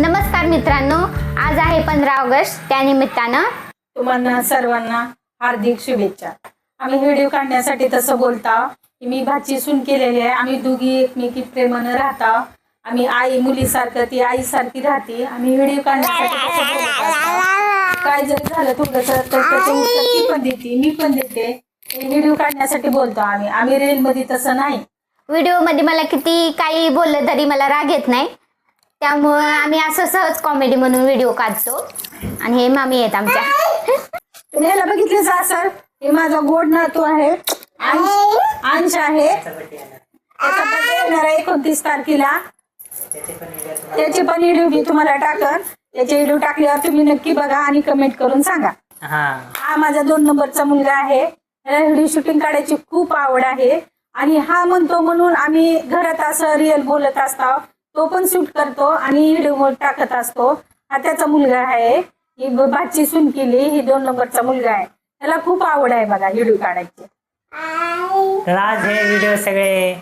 नमस्कार मित्रांनो आज आहे पंधरा ऑगस्ट त्यानिमित्तानं तुम्हाला सर्वांना हार्दिक शुभेच्छा. आम्ही व्हिडिओ काढण्यासाठी तसं बोलता की मी भाची सून केलेली आहे. आम्ही दोघी एकमेकी प्रेमानं राहता. आम्ही आई मुलीसारखं ती आईसारखी राहते. आम्ही व्हिडिओ काढण्यासाठी तसं बोलत असतो. काय जरी झालं थोडस तर त्याचं उत्तर ती पण देते मी पण देते. हे व्हिडिओ काढण्यासाठी बोलतो आम्ही. आम्ही रील मध्ये तसं नाही. व्हिडिओमध्ये मला किती काही बोललं तरी मला राग येत नाही. त्यामुळं आम्ही असं सहज कॉमेडी म्हणून व्हिडिओ काढतो. आणि हे मामी आहेत आमच्या. तुम्ही याला बघितलेच असाल हे माझा गोड नातू आहे. अंश अंश आहे. त्याचा birthday येणार आहे एकोणतीस तारखेला. त्याचे पण व्हिडिओ मी तुम्हाला टाकन. त्याचे व्हिडिओ टाकल्यावर तुम्ही नक्की बघा आणि कमेंट करून सांगा. हा. हा माझा दोन नंबरचा मुलगा आहे. त्याला व्हिडिओ शूटिंग काढायची खूप आवड आहे. आणि हा म्हणतो म्हणून आम्ही घरात असं रिअल बोलत असतो. तो पण शूट करतो आणि व्हिडिओ टाकत असतो. हा त्याचा मुलगा आहे. ही बाची भाची सून केली. ही दोन नंबरचा मुलगा आहे. त्याला खूप आवड आहे बघा व्हिडिओ काढायची. तर आज हे व्हिडिओ सगळे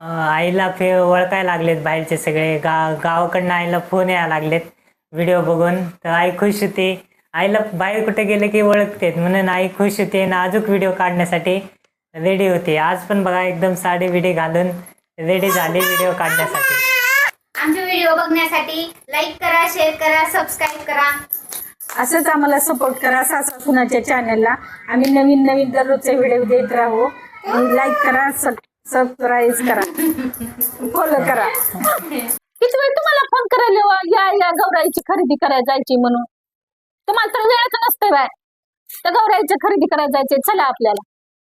अं, आईला फे ओळखायला लागलेत बाहेरचे सगळे. गा गावाकडनं आईला फोन यायला लागलेत व्हिडिओ बघून. तर आई खुश होती. आईला बाहेर कुठे गेले की ओळखतेत. म्हणून आई खुश होती आणि अजून व्हिडिओ काढण्यासाठी रेडी होती. आज पण बघा एकदम साडी बिडी घालून रेडी झाली व्हिडिओ काढण्यासाठी. आमचे व्हिडिओ बघण्यासाठी लाईक करा शेअर करा सबस्क्राईब करा. असंच आम्हाला सपोर्ट करा सासा सुनाच्या चॅनलला आम्ही नवीन नवीन दररोजचे व्हिडिओ देत राहू. लाईक करा सबस्क्राईब करा. फॉलो करा. किती वेळ तुम्हाला फोन करायला वा, या या गौराईची खरेदी करायला जायची म्हणून. तुम्हाला तर वेळच नसते बाय. त्या गौराईची खरेदी करायला जायचे चला आपल्याला.